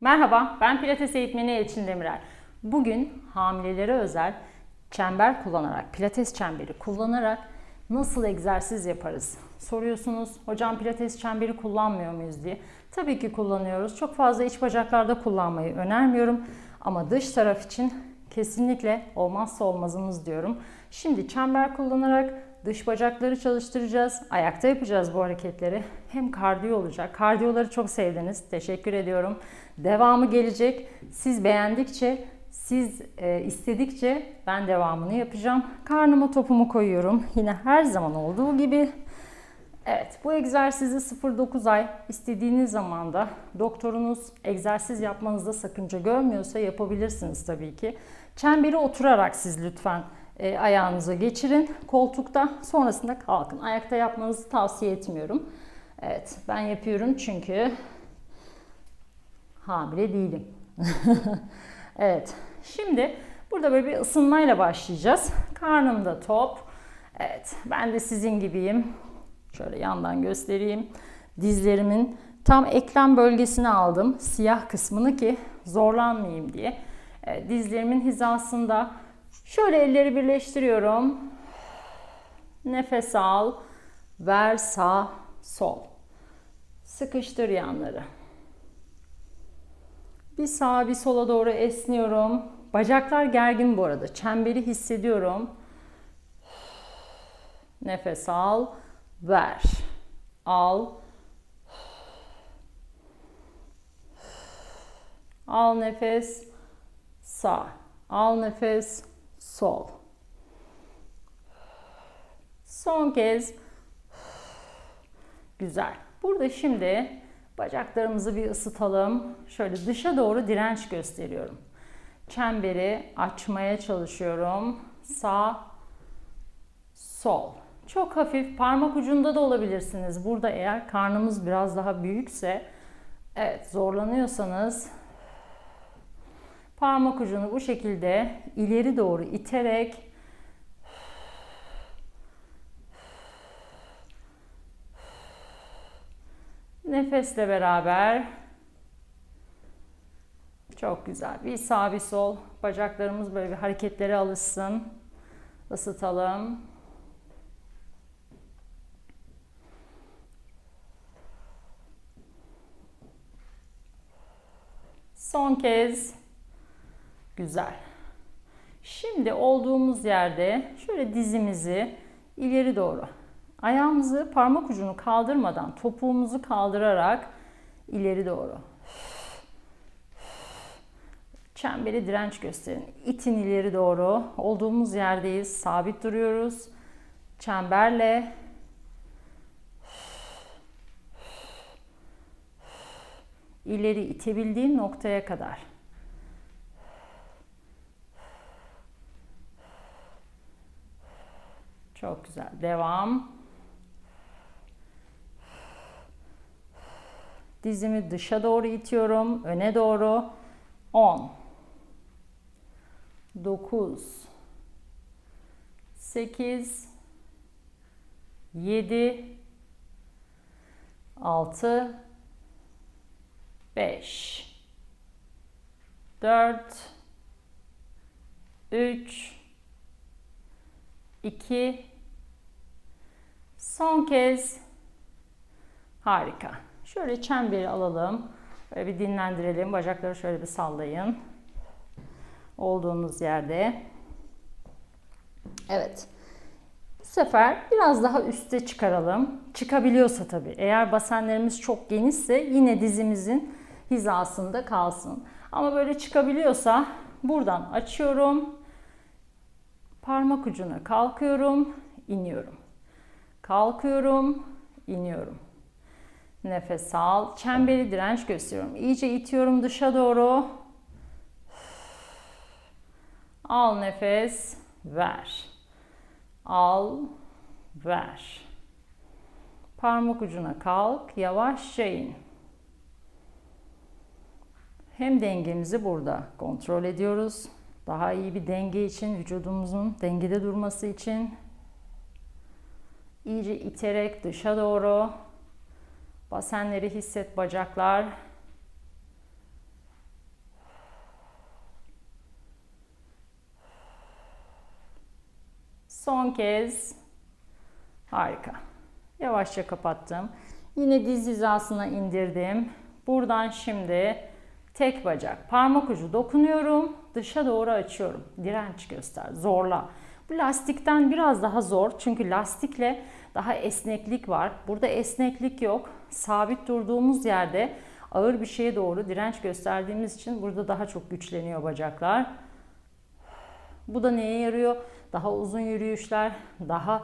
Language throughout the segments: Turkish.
Merhaba, ben Pilates eğitmeni Elçin Demirel. Bugün hamilelere özel çember kullanarak, Pilates çemberi kullanarak nasıl egzersiz yaparız? Soruyorsunuz, hocam Pilates çemberi kullanmıyor muyuz diye. Tabii ki kullanıyoruz. Çok fazla iç bacaklarda kullanmayı önermiyorum. Ama dış taraf için kesinlikle olmazsa olmazımız diyorum. Şimdi çember kullanarak dış bacakları çalıştıracağız. Ayakta yapacağız bu hareketleri. Hem kardiyo olacak. Kardiyoları çok sevdiniz. Teşekkür ediyorum. Devamı gelecek. Siz beğendikçe, siz e, istedikçe ben devamını yapacağım. Karnıma topumu koyuyorum. Yine her zaman olduğu gibi. Evet, bu egzersizi 0-9 ay istediğiniz zaman da doktorunuz egzersiz yapmanızda sakınca görmüyorsa yapabilirsiniz tabii ki. Çemberi oturarak siz lütfen e, ayağınıza geçirin koltukta. Sonrasında kalkın. Ayakta yapmanızı tavsiye etmiyorum. Evet, ben yapıyorum çünkü hamile değilim. evet, şimdi burada böyle bir ısınmayla başlayacağız. Karnımda top. Evet, ben de sizin gibiyim. Şöyle yandan göstereyim. Dizlerimin tam eklem bölgesini aldım. Siyah kısmını ki zorlanmayayım diye. Evet, dizlerimin hizasında şöyle elleri birleştiriyorum. Nefes al. Ver sağ sol. Sıkıştır yanları. Bir sağa bir sola doğru esniyorum. Bacaklar gergin bu arada. Çemberi hissediyorum. Nefes al ver. Al. Al nefes. Sağ. Al nefes. Sol. Son kez. Güzel. Burada şimdi bacaklarımızı bir ısıtalım. Şöyle dışa doğru direnç gösteriyorum. Çemberi açmaya çalışıyorum. Sağ, sol. Çok hafif parmak ucunda da olabilirsiniz. Burada eğer karnımız biraz daha büyükse evet zorlanıyorsanız parmak ucunu bu şekilde ileri doğru iterek nefesle beraber çok güzel. Bir sağ bir sol. Bacaklarımız böyle bir hareketlere alışsın. Isıtalım. Son kez. Güzel. Şimdi olduğumuz yerde şöyle dizimizi ileri doğru. Ayağımızı parmak ucunu kaldırmadan topuğumuzu kaldırarak ileri doğru. Çemberi direnç gösterin. İtin ileri doğru. Olduğumuz yerdeyiz. Sabit duruyoruz. Çemberle ileri itebildiğin noktaya kadar. Çok güzel. Devam. Dizimi dışa doğru itiyorum. Öne doğru. 10 9 8 7 6 5 4 3 2 son kez harika. Şöyle çemberi alalım. Böyle bir dinlendirelim. Bacakları şöyle bir sallayın. Olduğunuz yerde. Evet. Bu sefer biraz daha üste çıkaralım. Çıkabiliyorsa tabii. Eğer basenlerimiz çok genişse yine dizimizin hizasında kalsın. Ama böyle çıkabiliyorsa buradan açıyorum. Parmak ucuna kalkıyorum, iniyorum. Kalkıyorum, iniyorum. Nefes al. Çemberi direnç gösteriyorum. İyice itiyorum dışa doğru. Al nefes, ver. Al, ver. Parmak ucuna kalk, yavaşça in. Hem dengemizi burada kontrol ediyoruz. Daha iyi bir denge için, vücudumuzun dengede durması için İyice iterek dışa doğru. Basenleri hisset bacaklar. Son kez. Harika. Yavaşça kapattım. Yine diz hizasına indirdim. Buradan şimdi tek bacak parmak ucu dokunuyorum. Dışa doğru açıyorum. Direnç göster. Zorla. Lastikten biraz daha zor. Çünkü lastikle daha esneklik var. Burada esneklik yok. Sabit durduğumuz yerde ağır bir şeye doğru direnç gösterdiğimiz için burada daha çok güçleniyor bacaklar. Bu da neye yarıyor? Daha uzun yürüyüşler, daha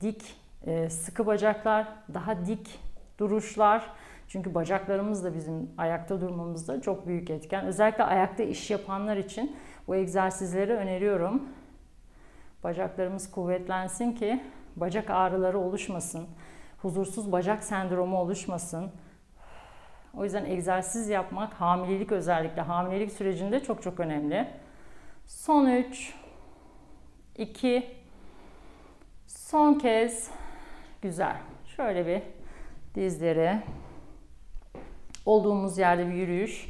dik e, sıkı bacaklar, daha dik duruşlar. Çünkü bacaklarımız da bizim ayakta durmamızda çok büyük etken. Özellikle ayakta iş yapanlar için bu egzersizleri öneriyorum. Bacaklarımız kuvvetlensin ki bacak ağrıları oluşmasın. Huzursuz bacak sendromu oluşmasın. O yüzden egzersiz yapmak hamilelik özellikle hamilelik sürecinde çok çok önemli. Son 3 2 Son kez güzel. Şöyle bir dizleri olduğumuz yerde bir yürüyüş.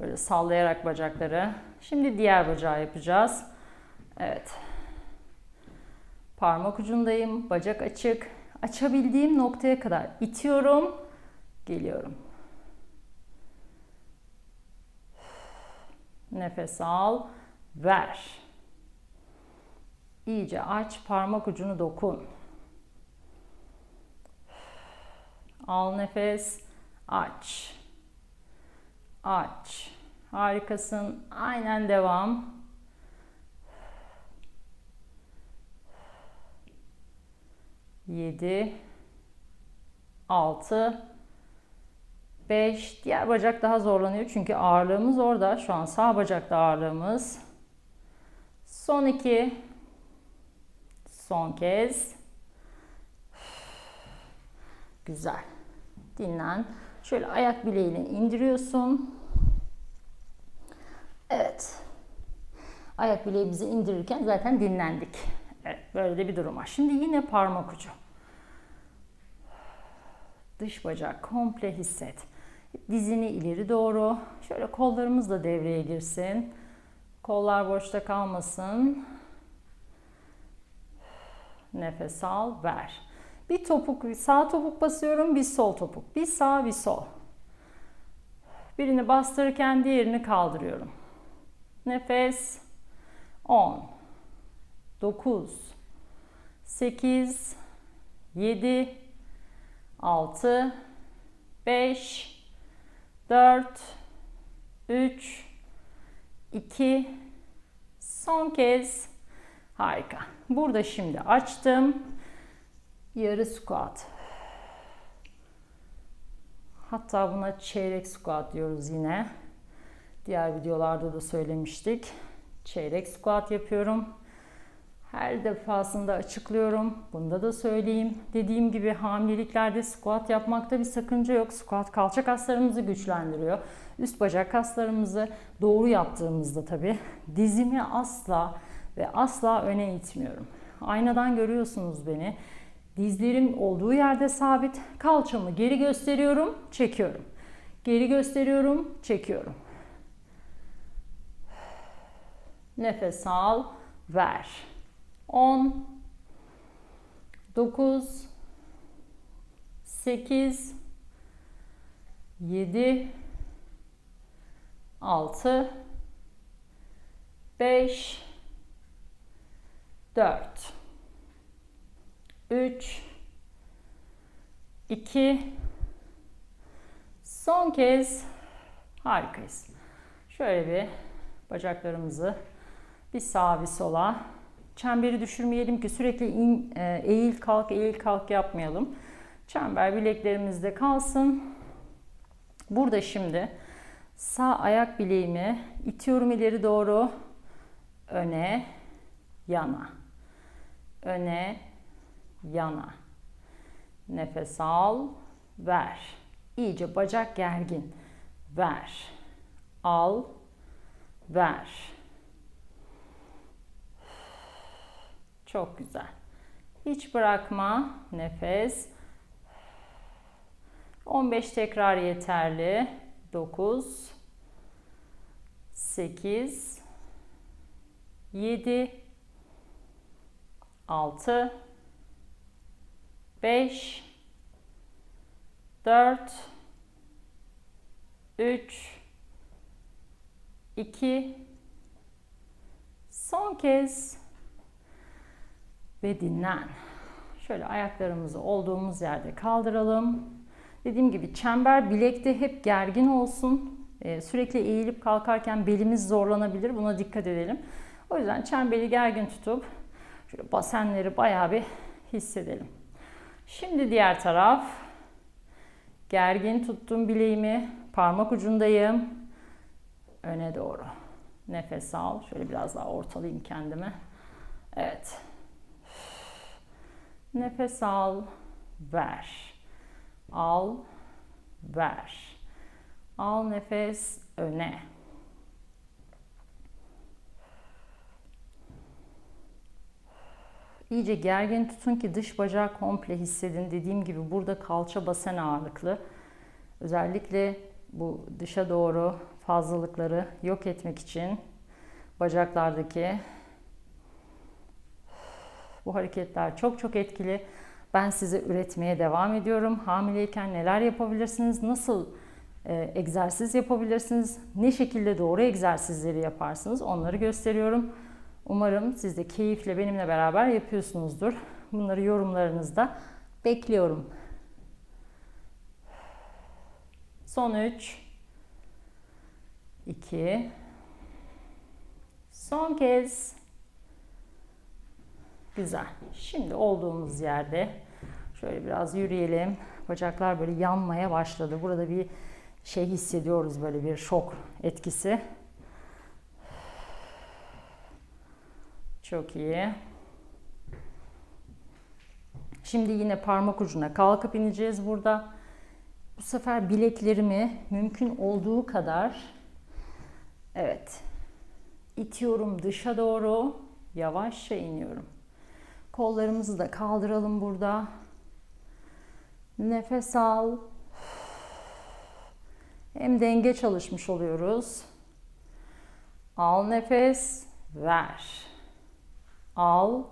Böyle sallayarak bacakları. Şimdi diğer bacağı yapacağız. Evet. Parmak ucundayım. Bacak açık. Açabildiğim noktaya kadar itiyorum. Geliyorum. Nefes al. Ver. İyice aç. Parmak ucunu dokun. Al nefes. Aç. Aç. Harikasın. Aynen devam. Yedi. Altı. Beş. Diğer bacak daha zorlanıyor çünkü ağırlığımız orada. Şu an sağ bacakta ağırlığımız. Son iki. Son kez. Güzel. Dinlen. Şöyle ayak bileğini indiriyorsun. Evet. Ayak bileğimizi indirirken zaten dinlendik. Böyle de bir durum var. Şimdi yine parmak ucu. Dış bacak komple hisset. Dizini ileri doğru. Şöyle kollarımız da devreye girsin. Kollar boşta kalmasın. Nefes al, ver. Bir topuk, sağ topuk basıyorum, bir sol topuk. Bir sağ, bir sol. Birini bastırırken diğerini kaldırıyorum. Nefes 10 9 8 7 6 5 4 3 2 son kez harika. Burada şimdi açtım. Yarı squat. Hatta buna çeyrek squat diyoruz yine. Diğer videolarda da söylemiştik. Çeyrek squat yapıyorum. Her defasında açıklıyorum. Bunda da söyleyeyim. Dediğim gibi hamileliklerde squat yapmakta bir sakınca yok. Squat kalça kaslarımızı güçlendiriyor. Üst bacak kaslarımızı doğru yaptığımızda tabii dizimi asla ve asla öne itmiyorum. Aynadan görüyorsunuz beni. Dizlerim olduğu yerde sabit. Kalçamı geri gösteriyorum, çekiyorum. Geri gösteriyorum, çekiyorum. Nefes al, ver. 10 9 8 7 6 5 4 3 2 son kez harikayız. Şöyle bir bacaklarımızı bir sağa bir sola çemberi düşürmeyelim ki sürekli in, e, eğil kalk eğil kalk yapmayalım. Çember bileklerimizde kalsın. Burada şimdi sağ ayak bileğimi itiyorum ileri doğru. Öne yana. Öne yana. Nefes al ver. İyice bacak gergin. Ver. Al ver Çok güzel. Hiç bırakma. Nefes. 15 tekrar yeterli. 9 8 7 6 5 4 3 2 Son kez ve dinlen. Şöyle ayaklarımızı olduğumuz yerde kaldıralım. Dediğim gibi çember bilekte hep gergin olsun. Ee, sürekli eğilip kalkarken belimiz zorlanabilir. Buna dikkat edelim. O yüzden çemberi gergin tutup şöyle basenleri bayağı bir hissedelim. Şimdi diğer taraf. Gergin tuttum bileğimi. Parmak ucundayım. Öne doğru. Nefes al. Şöyle biraz daha ortalayayım kendimi. Evet. Nefes al. Ver. Al. Ver. Al nefes öne. İyice gergin tutun ki dış bacağı komple hissedin. Dediğim gibi burada kalça basen ağırlıklı. Özellikle bu dışa doğru fazlalıkları yok etmek için bacaklardaki bu hareketler çok çok etkili. Ben size üretmeye devam ediyorum. Hamileyken neler yapabilirsiniz? Nasıl e, egzersiz yapabilirsiniz? Ne şekilde doğru egzersizleri yaparsınız? Onları gösteriyorum. Umarım siz de keyifle benimle beraber yapıyorsunuzdur. Bunları yorumlarınızda bekliyorum. Son 3 2 Son kez Güzel. Şimdi olduğumuz yerde şöyle biraz yürüyelim. Bacaklar böyle yanmaya başladı. Burada bir şey hissediyoruz böyle bir şok etkisi. Çok iyi. Şimdi yine parmak ucuna kalkıp ineceğiz burada. Bu sefer bileklerimi mümkün olduğu kadar evet itiyorum dışa doğru. Yavaşça iniyorum. Kollarımızı da kaldıralım burada. Nefes al. Hem denge çalışmış oluyoruz. Al nefes, ver. Al.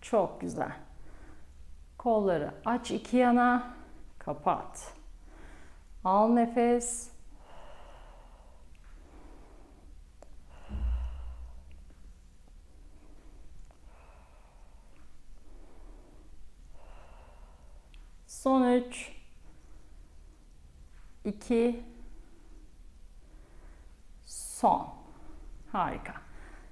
Çok güzel. Kolları aç iki yana, kapat. Al nefes, Son 3 2 son. Harika.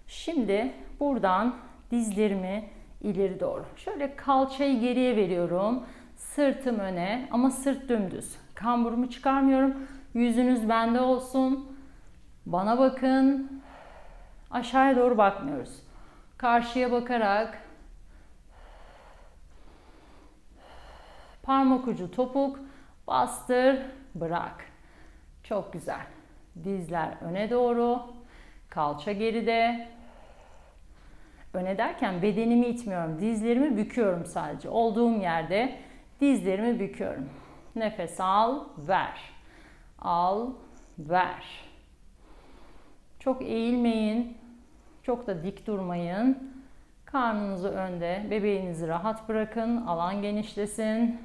Şimdi buradan dizlerimi ileri doğru. Şöyle kalçayı geriye veriyorum. Sırtım öne ama sırt dümdüz. Kamburumu çıkarmıyorum. Yüzünüz bende olsun. Bana bakın. Aşağıya doğru bakmıyoruz. Karşıya bakarak Parmak ucu topuk, bastır, bırak. Çok güzel. Dizler öne doğru, kalça geride. Öne derken bedenimi itmiyorum, dizlerimi büküyorum sadece. Olduğum yerde dizlerimi büküyorum. Nefes al, ver. Al, ver. Çok eğilmeyin. Çok da dik durmayın. Karnınızı önde, bebeğinizi rahat bırakın, alan genişlesin.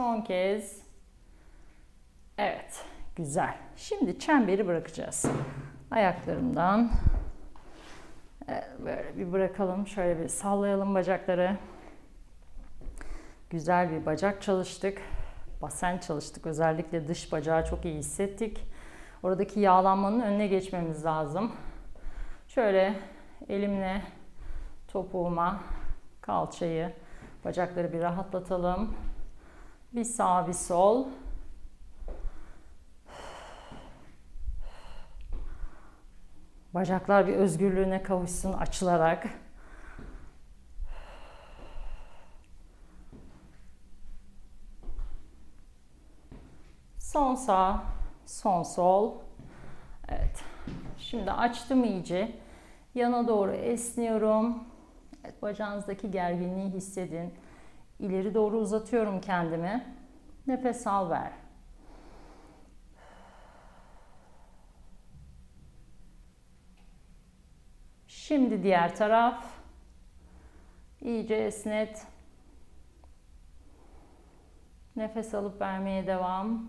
Son kez. Evet, güzel. Şimdi çemberi bırakacağız. Ayaklarımdan evet, böyle bir bırakalım. Şöyle bir sallayalım bacakları. Güzel bir bacak çalıştık. Basen çalıştık. Özellikle dış bacağı çok iyi hissettik. Oradaki yağlanmanın önüne geçmemiz lazım. Şöyle elimle topuğuma kalçayı, bacakları bir rahatlatalım. Bir sağ bir sol. Bacaklar bir özgürlüğüne kavuşsun açılarak. Son sağ, son sol. Evet. Şimdi açtım iyice. Yana doğru esniyorum. Evet, bacağınızdaki gerginliği hissedin. İleri doğru uzatıyorum kendimi. Nefes al ver. Şimdi diğer taraf. İyice esnet. Nefes alıp vermeye devam.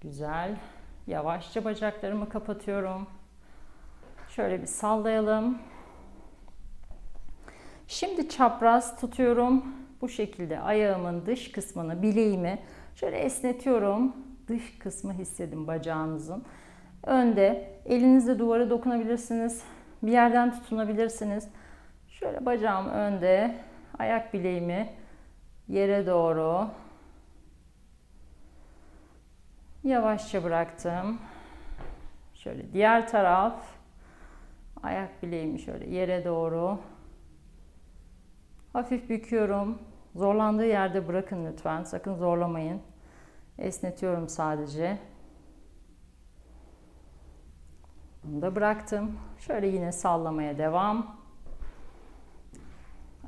Güzel. Yavaşça bacaklarımı kapatıyorum. Şöyle bir sallayalım. Şimdi çapraz tutuyorum. Bu şekilde ayağımın dış kısmını, bileğimi şöyle esnetiyorum. Dış kısmı hissedin bacağınızın. Önde elinizle duvara dokunabilirsiniz. Bir yerden tutunabilirsiniz. Şöyle bacağım önde, ayak bileğimi yere doğru yavaşça bıraktım. Şöyle diğer taraf ayak bileğimi şöyle yere doğru hafif büküyorum. Zorlandığı yerde bırakın lütfen. Sakın zorlamayın. Esnetiyorum sadece. Bunu da bıraktım. Şöyle yine sallamaya devam.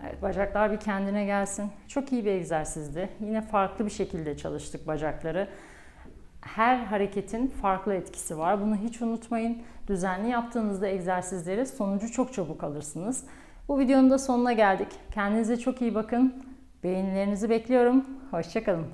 Evet, bacaklar bir kendine gelsin. Çok iyi bir egzersizdi. Yine farklı bir şekilde çalıştık bacakları. Her hareketin farklı etkisi var. Bunu hiç unutmayın. Düzenli yaptığınızda egzersizleri sonucu çok çabuk alırsınız. Bu videonun da sonuna geldik. Kendinize çok iyi bakın. Beğenilerinizi bekliyorum. Hoşçakalın.